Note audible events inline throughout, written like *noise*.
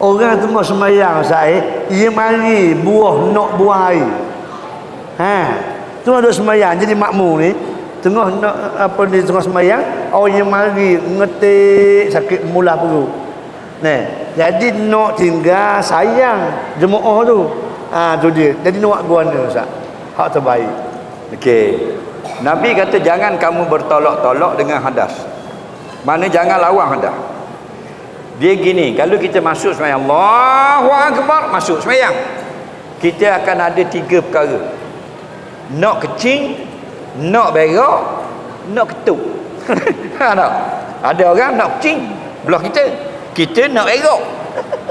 Orang tengah semayang saya, dia mari buah nak buah air. Ha. Tengah duk semayang jadi makmum ni, tengah nak apa ni tengah semayang, orang yang mari ngetik sakit mula perut. Nah, jadi nak tinggal sayang jemaah tu. Ha tu dia. Jadi nak buat guna Ustaz. Hak terbaik. Okey. Nabi kata jangan kamu bertolak-tolak dengan hadas. Mana jangan lawan hadas. Dia gini, kalau kita masuk semayang Allahu Akbar, masuk semayang. Kita akan ada tiga perkara. Nak kecing, nak berak, nak ketuk. *laughs* Ha, tak? Ada orang nak kecing, belah kita. Kita nak berak.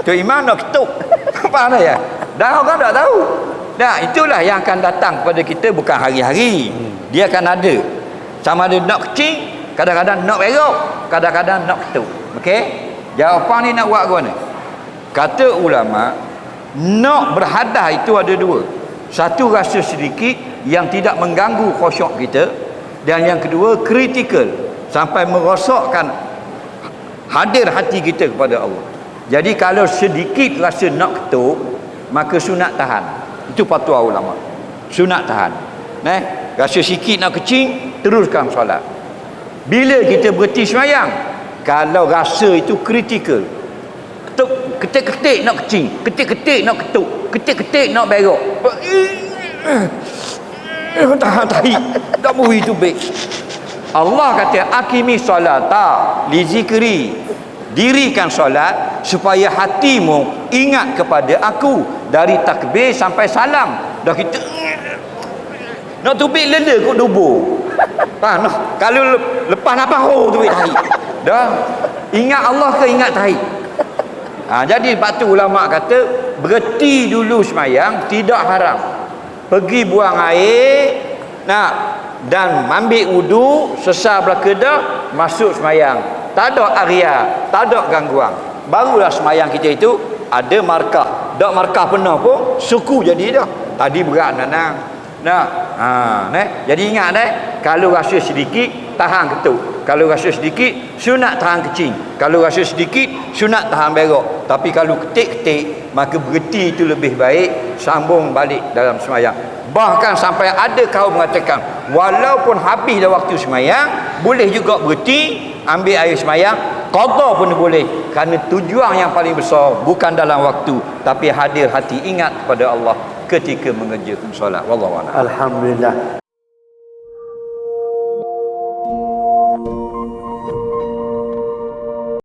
Tu imam nak ketuk. *laughs* Faham tak ya? Dan orang tak tahu. Nah, itulah yang akan datang kepada kita bukan hari-hari. Dia akan ada. Sama ada nak kecing, kadang-kadang nak berak, kadang-kadang nak ketuk. Okey? Jawapan ni nak buat ke mana? Kata ulama, nak berhadah itu ada dua. Satu rasa sedikit yang tidak mengganggu khusyuk kita dan yang kedua kritikal sampai merosakkan hadir hati kita kepada Allah. Jadi kalau sedikit rasa nak ketuk, maka sunat tahan. Itu fatwa ulama. Sunat tahan. Nah, rasa sikit nak kecing, teruskan solat. Bila kita berhenti semayang, kalau rasa itu kritikal, ketuk, ketik-ketik nak kecing, ketik-ketik nak ketuk, ketik-ketik nak berak. Eh, tahan tahi. Tak boleh itu baik. Allah kata akimi solata li zikri dirikan solat supaya hatimu ingat kepada aku dari takbir sampai salam dah kita nak tubik lele kot dubu ha, *laughs* no. kalau lepas apa oh tubik tahi dah. Ingat Allah ke ingat tahi ha, jadi sebab tu ulama kata berhenti dulu semayang tidak haram. Pergi buang air nak dan ambil wudu sesar belah kedah masuk semayang. Tak ada area tak ada gangguan. Barulah semayang kita itu ada markah. Tak markah pernah pun suku jadi dah. Tadi berat nanang. Nah ha ne jadi ingat deh kalau rasa sedikit tahan ketuk kalau rasa sedikit sunat tahan kecing. Kalau rasa sedikit sunat tahan berak tapi kalau ketik-ketik maka berhenti itu lebih baik sambung balik dalam semayang. Bahkan sampai ada kaum mengatakan walaupun habis dah waktu semayang boleh juga berhenti ambil air semayang qada pun boleh. Kerana tujuan yang paling besar bukan dalam waktu tapi hadir hati ingat kepada Allah ketika mengerjakan solat. Wallahu a'lam. Alhamdulillah.